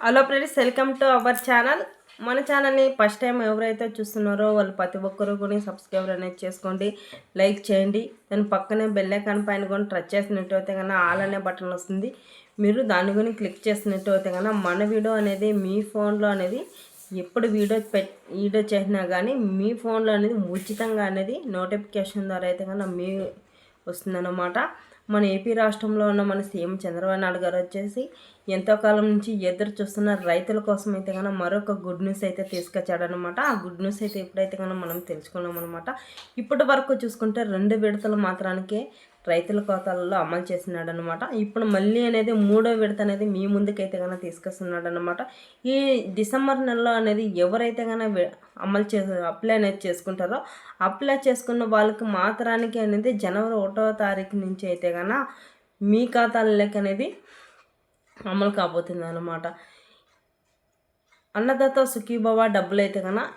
Hello friends welcome to our channel మన ఛానల్ని first time ఎవరైతే చూస్తున్నారో వాళ్ళు ప్రతి ఒక్కరు కూడా సబ్స్క్రైబర్ అనేది చేసుకోండి లైక్ చేయండి. దాని పక్కనే బెల్ ఐకాన్ పైన కూడా టచ్ చేసినట్టు అయితే కన్నా ఆల్ అనే బటన్ వస్తుంది. మీరు దాని గురించి క్లిక్ చేసినట్టు అయితే కన్నా మన వీడియో అనేది మీ ఫోన్లో అనేది ఎప్పుడు వీడియో పెట్ వీడియో చేసినా కానీ మీ ఫోన్లో అనేది ఉచితంగా అనేది నోటిఫికేషన్ ద్వారా అయితే కన్నా మీ వస్తుందన్నమాట. మన ఏపీ రాష్ట్రంలో ఉన్న మన సీఎం చంద్రబాబు నాయుడు గారు వచ్చేసి ఎంతో కాలం నుంచి ఎదురు చూస్తున్న రైతుల కోసం అయితే కనుక మరొక గుడ్ న్యూస్ అయితే తీసుకొచ్చాడనమాట ఆ గుడ్ న్యూస్ అయితే ఎప్పుడైతే కనుక మనం తెలుసుకున్నాం అనమాట ఇప్పటి వరకు చూసుకుంటే రెండు విడతలు మాత్రానికే రైతుల ఖాతాలలో అమలు చేస్తున్నాడు అనమాట ఇప్పుడు మళ్ళీ అనేది మూడో విడత అనేది మీ ముందుకైతే కనుక తీసుకొస్తున్నాడు అనమాట ఈ డిసెంబర్ నెలలో అనేది ఎవరైతే కనుక అమలు చే అప్లై అనేది చేసుకుంటారో అప్లై చేసుకున్న వాళ్ళకి మాత్రానికి అనేది జనవరి ఒకటో తారీఖు నుంచి అయితే కనుక మీ ఖాతాలలోకి అనేది అమలు కాబోతుంది అనమాట అన్నదాత సుఖీభవ డబ్బులు అయితే కనుక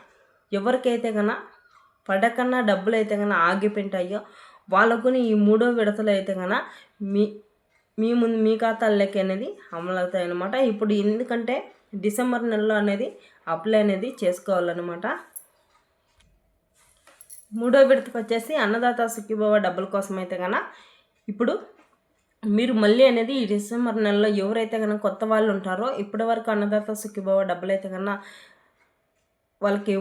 ఎవరికైతే కనుక పడకన్నా డబ్బులు అయితే కనుక ఆగిపోయింటాయో వాళ్ళకు ఈ మూడో విడతలు అయితే కన్నా మీ మీ ముందు మీ ఖాతాల్లోకి అనేది అమలవుతాయి అనమాట ఇప్పుడు ఎందుకంటే డిసెంబర్ నెలలో అనేది అప్లై అనేది చేసుకోవాలన్నమాట. మూడో విడతకు వచ్చేసి అన్నదాత సుఖీభవ డబ్బుల కోసం అయితే కన్నా ఇప్పుడు మీరు మళ్ళీ అనేది ఈ డిసెంబర్ నెలలో ఎవరైతే కనుక కొత్త వాళ్ళు ఉంటారో ఇప్పటి వరకు అన్నదాత సుఖీభవ డబ్బులు అయితే కన్నా వాళ్ళకి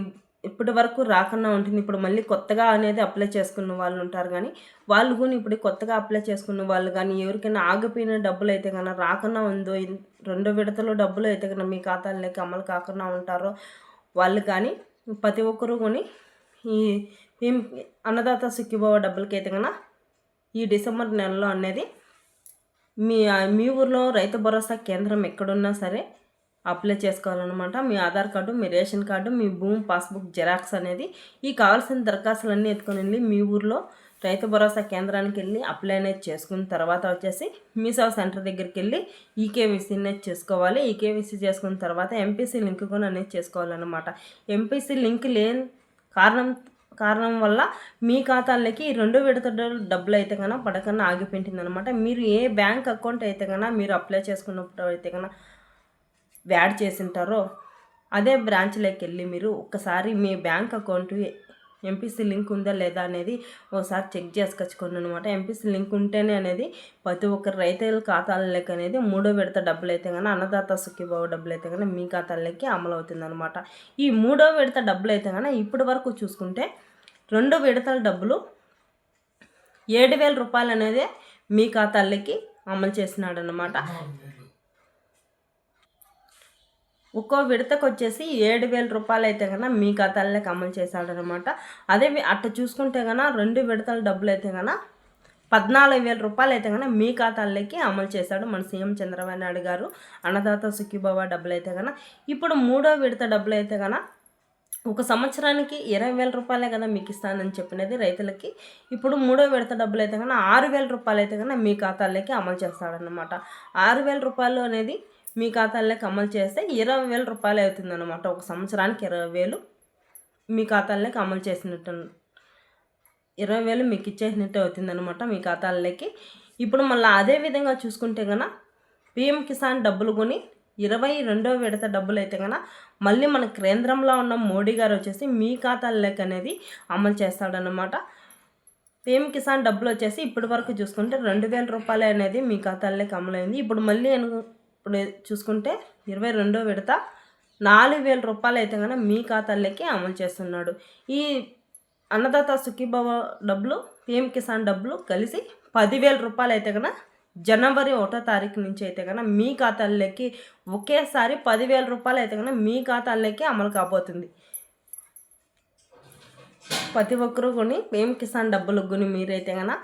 ఇప్పటి వరకు రాకుండా ఉంటుంది. ఇప్పుడు మళ్ళీ కొత్తగా అనేది అప్లై చేసుకున్న వాళ్ళు ఉంటారు కానీ వాళ్ళు కూడా ఇప్పుడు కొత్తగా అప్లై చేసుకున్న వాళ్ళు కానీ ఎవరికైనా ఆగిపోయిన డబ్బులు అయితే కన్నా రాకుండా ఉందో రెండో విడతలో డబ్బులు అయితే కన్నా మీ ఖాతాలోకి అమలు కాకుండా ఉంటారో వాళ్ళు కానీ ప్రతి ఒక్కరూ కొని ఈ అన్నదాత సుఖీభవ డబ్బులకి అయితే కన్నా ఈ డిసెంబర్ నెలలో అనేది మీ మీ ఊర్లో రైతు భరోసా కేంద్రం ఎక్కడున్నా సరే అప్లై చేసుకోవాలన్నమాట. మీ ఆధార్ కార్డు మీ రేషన్ కార్డు మీ భూమి పాస్బుక్ జెరాక్స్ అనేది ఈ కావాల్సిన దరఖాస్తులన్నీ ఎత్తుకొని వెళ్ళి మీ ఊర్లో రైతు భరోసా కేంద్రానికి వెళ్ళి అప్లై అనేది చేసుకున్న తర్వాత వచ్చేసి మీ సేవ సెంటర్ దగ్గరికి వెళ్ళి ఈకేవీసీ అనేది చేసుకోవాలి. ఈకేవీసీ చేసుకున్న తర్వాత ఎంపీసీ లింక్ కూడా అనేది చేసుకోవాలన్నమాట. ఎంపీసీ లింక్ లేని కారణం కారణం వల్ల మీ ఖాతాలకి రెండు విడత డబ్బులు అయితే కన్నా పడకన్నా ఆగిపోయింది అనమాట మీరు ఏ బ్యాంక్ అకౌంట్ అయితే కన్నా మీరు అప్లై చేసుకున్నప్పుడు అయితే కన్నా యాడ్ చేసింటారో అదే బ్రాంచ్లోకి వెళ్ళి మీరు ఒకసారి మీ బ్యాంక్ అకౌంట్ ఎంపీసీ లింక్ ఉందా లేదా అనేది ఒకసారి చెక్ చేసుకొచ్చుకోండి అనమాట ఎంపీసీ లింక్ ఉంటేనే అనేది ప్రతి ఒక్కరు రైతుల ఖాతాలకి అనేది మూడో విడత డబ్బులు అయితే కానీ అన్నదాత సుఖీబాబు డబ్బులు అయితే కానీ మీ ఖాతాలకి అమలు అవుతుంది అనమాట ఈ మూడో విడత డబ్బులు అయితే కానీ ఇప్పటి వరకు చూసుకుంటే రెండు విడతల డబ్బులు ఏడు వేల రూపాయలు అనేది మీ ఖాతాలకి అమలు చేసినాడనమాట ఒక్కో విడతకు వచ్చేసి ఏడు వేల రూపాయలు అయితే కన్నా మీ ఖాతాల్లోకి అమలు చేశాడనమాట. అదే అట్ట చూసుకుంటే కన్నా రెండు విడతల డబ్బులు అయితే కన్నా పద్నాలుగు వేల రూపాయలు అయితే కన్నా మీ ఖాతాల్లోకి అమలు చేశాడు మన సీఎం చంద్రబాబు నాయుడు గారు. అన్నదాత సుఖీబాబా డబ్బులు అయితే కన్నా ఇప్పుడు మూడో విడత డబ్బులు అయితే కన్నా ఒక సంవత్సరానికి ఇరవై వేల రూపాయలే కదా మీకు ఇస్తానని చెప్పినది రైతులకి. ఇప్పుడు మూడో విడత డబ్బులు అయితే కన్నా ఆరు వేల రూపాయలు అయితే కన్నా మీ ఖాతాల్లోకి అమలు చేస్తాడనమాట ఆరు వేల రూపాయలు అనేది మీ ఖాతాల్లోకి అమలు చేస్తే ఇరవై వేల రూపాయలు అవుతుందన్నమాట. ఒక సంవత్సరానికి ఇరవై వేలు మీ ఖాతాల్లోకి అమలు చేసినట్టు ఇరవై వేలు మీకు ఇచ్చేసినట్టు అవుతుందనమాట మీ ఖాతాల్లోకి. ఇప్పుడు మళ్ళీ అదే విధంగా చూసుకుంటే కనుక పిఎం కిసాన్ డబ్బులు కొని ఇరవై రెండో విడత డబ్బులు అయితే కనుక మళ్ళీ మన కేంద్రంలో ఉన్న మోడీ గారు వచ్చేసి మీ ఖాతాల్లోకి అనేది అమలు చేస్తాడనమాట పిఎం కిసాన్ డబ్బులు వచ్చేసి ఇప్పటి వరకు చూసుకుంటే రెండు వేల రూపాయలు అనేది మీ ఖాతాల్లోకి అమలైంది. ఇప్పుడు మళ్ళీ ఇప్పుడు చూసుకుంటే ఇరవై రెండో విడత నాలుగు వేల రూపాయలు అయితే కనుక మీ ఖాతాల్లోకి అమలు చేస్తున్నాడు. ఈ అన్నదాత సుఖీభవ డబ్బులు పిఎం కిసాన్ డబ్బులు కలిసి పదివేల రూపాయలు అయితే కనుక జనవరి ఒకటో తారీఖు నుంచి అయితే కనుక మీ ఖాతాల్లోకి ఒకేసారి పదివేల రూపాయలు అయితే కనుక మీ ఖాతాల్లోకి అమలు కాబోతుంది. ప్రతి ఒక్కరూ కొని పిఎం కిసాన్ డబ్బులు కొని మీరైతే కనుక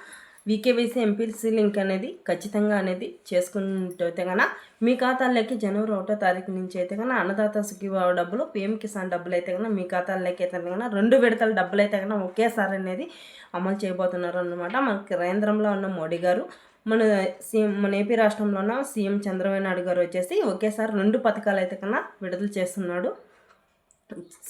వీకేవీసీ ఎంపీసీ లింక్ అనేది ఖచ్చితంగా అనేది చేసుకుంటే కనుక మీ ఖాతాల్లోకి జనవరి ఒకటో తారీఖు నుంచి అయితే కనుక అన్నదాత సుఖీభావ డబ్బులు పిఎం కిసాన్ డబ్బులు అయితే కనుక మీ ఖాతాల్లోకి అయితే కనుక రెండు విడతల డబ్బులు అయితే కనుక ఒకేసారి అనేది అమలు చేయబోతున్నారు అనమాట మన కేంద్రంలో ఉన్న మోడీ గారు మన సీఎం మన ఏపీ రాష్ట్రంలో ఉన్న సీఎం చంద్రబాబు నాయుడు గారు వచ్చేసి ఒకేసారి రెండు పథకాలు అయితే కన్నా విడుదల చేస్తున్నాడు.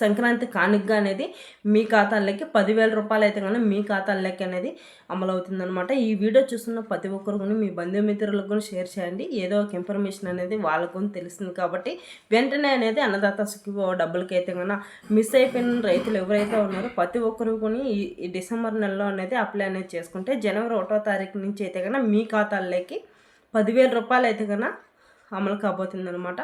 సంక్రాంతి కానుకగా అనేది మీ ఖాతాలకి పదివేల రూపాయలు అయితే కానీ మీ ఖాతాలకి అనేది అమలవుతుంది అనమాట ఈ వీడియో చూస్తున్న ప్రతి ఒక్కరు కూడా మీ బంధుమిత్రులకు కూడా షేర్ చేయండి. ఏదో ఒక ఇన్ఫర్మేషన్ అనేది వాళ్ళకు తెలుస్తుంది కాబట్టి వెంటనే అనేది అన్నదాత సుఖీభావ డబ్బులకి అయితే కన్నా మిస్ అయిపోయిన రైతులు ఎవరైతే ఉన్నారో ప్రతి ఒక్కరు కూడా ఈ ఈ డిసెంబర్ నెలలో అనేది అప్లై అనేది చేసుకుంటే జనవరి ఒకటో తారీఖు నుంచి అయితే కన్నా మీ ఖాతాల్లోకి పదివేల రూపాయలు అయితే కన్నా అమలు కాబోతుంది అనమాట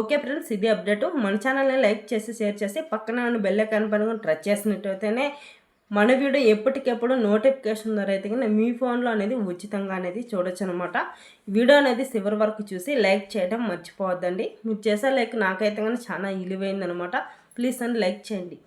ఓకే ఫ్రెండ్స్ ఇది అప్డేట్. మన ఛానల్ని లైక్ చేసి షేర్ చేసి పక్కన ఉన్న బెల్ ఐకాన్ పైన టచ్ చేసినట్టయితేనే మన వీడియో ఎప్పటికెప్పుడు నోటిఫికేషన్ ద్వారా అయితే కానీ మీ ఫోన్లో అనేది ఉచితంగా అనేది చూడొచ్చు అనమాట వీడియో అనేది చివరి వరకు చూసి లైక్ చేయడం మర్చిపోవద్దండి. మీరు చేసే లైక్ నాకైతే కానీ చాలా ఇలివైందనమాట ప్లీజ్ అని లైక్ చేయండి.